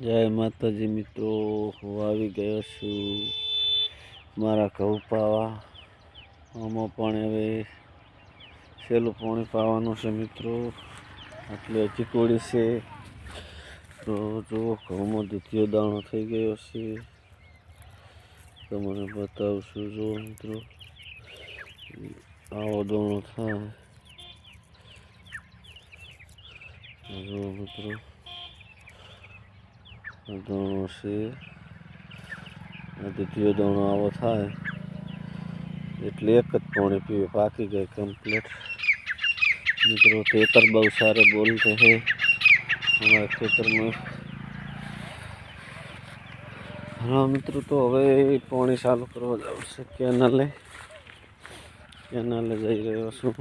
જય માતાજી મિત્રો, હું આવી ગયો છું મારા ઘઉં પાવા આમાં પણ હવે સહેલું પાણી પાવાનું છે મિત્રો. એટલે ચીકોડી છે. તો જો ઘઉંમાં દ્વિતીય દાણો થઈ ગયો છે. તમને બતાવશું જો મિત્રો. આવો દાણો થાય. જો મિત્રો. દાણો છે. બીજો દાણો આવો થાય. એટલે એક જ પોણે પીવે પાકી ગઈ કમ્પ્લીટ મિત્રો ખેતર બહુ સારે બોલતે હે. અમારા ખેતરમાં. હા, મિત્રો, તો હવે પાણી ચાલુ કરવા જાવ છે. કેનાલે. કેનાલે જઈ રહ્યો છું.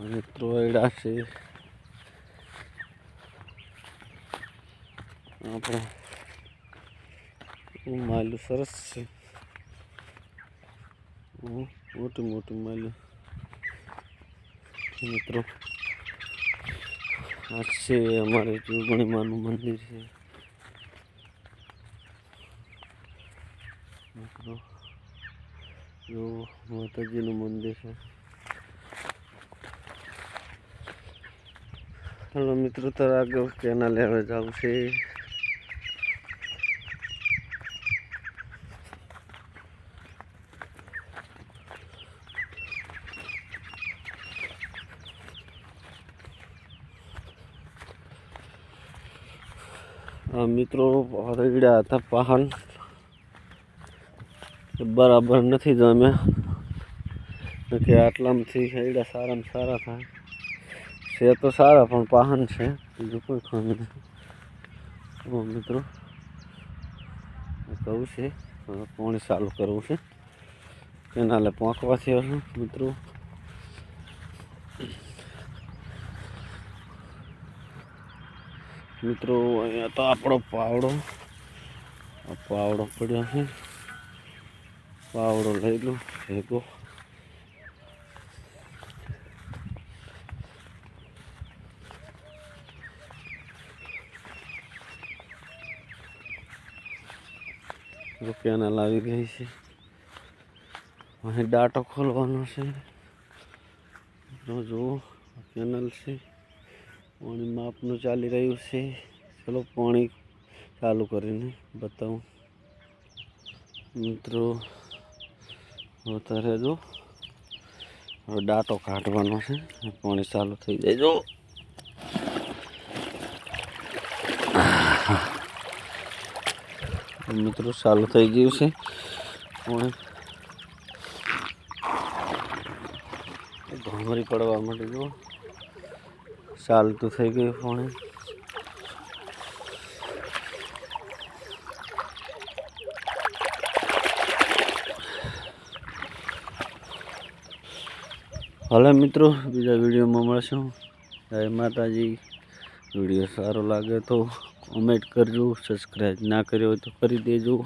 આ ત્રોયડા છે. આપણે માયલું સરસ છે. મોટું મોટી માયલું મિત્રો, આ છે અમારે જોગણીમાનું મંદિર છે. મિત્રો, જો માતાજીનું મંદિર છે. હાલો મિત્રો, તો આગળ કેનાલે હવે જવું છે. મિત્રો રગડ્યા હતા પહાડ બરાબર નથી જમ્યા. કે આટલામાંથી રગડા સારામાં સારા થાય. છે તો સારા, પણ પાહન છે. બીજું કોઈ ખામી નથી. મિત્રો. કહું છે? પાણી ચાલુ કરવું છે. કેનાલે પહોંચવાથી હશે, મિત્રો. મિત્રો, અહીંયા તો આપણો પાવડો પાવડો પડ્યો છે. પાવડો લઈ લો, ભેગો. રૂપિયાના લાવી ગઈ છે. અહીં ડાટો ખોલવાનો છે. જુઓ કેનલ છે. પાણી માપનું ચાલી રહ્યું છે. ચલો પાણી ચાલુ કરીને બતાવું. મિત્રો અત્યારે જો ડાટો કાઢવાનો છે. પાણી ચાલુ થઈ જાય. જો. મિત્રો, ચાલુ થઈ ગયું છે. પાણી ભમરી પડવા માટે જો ચાલતું થઈ ગયું પાણી. ભલે મિત્રો, બીજા વિડીયોમાં મળશું. જય માતાજી. વીડિયો સારો લાગે તો કોમેન્ટ કરજો સબસ્ક્રાઈબ ના કર્યો હોય તો કરી દેજો.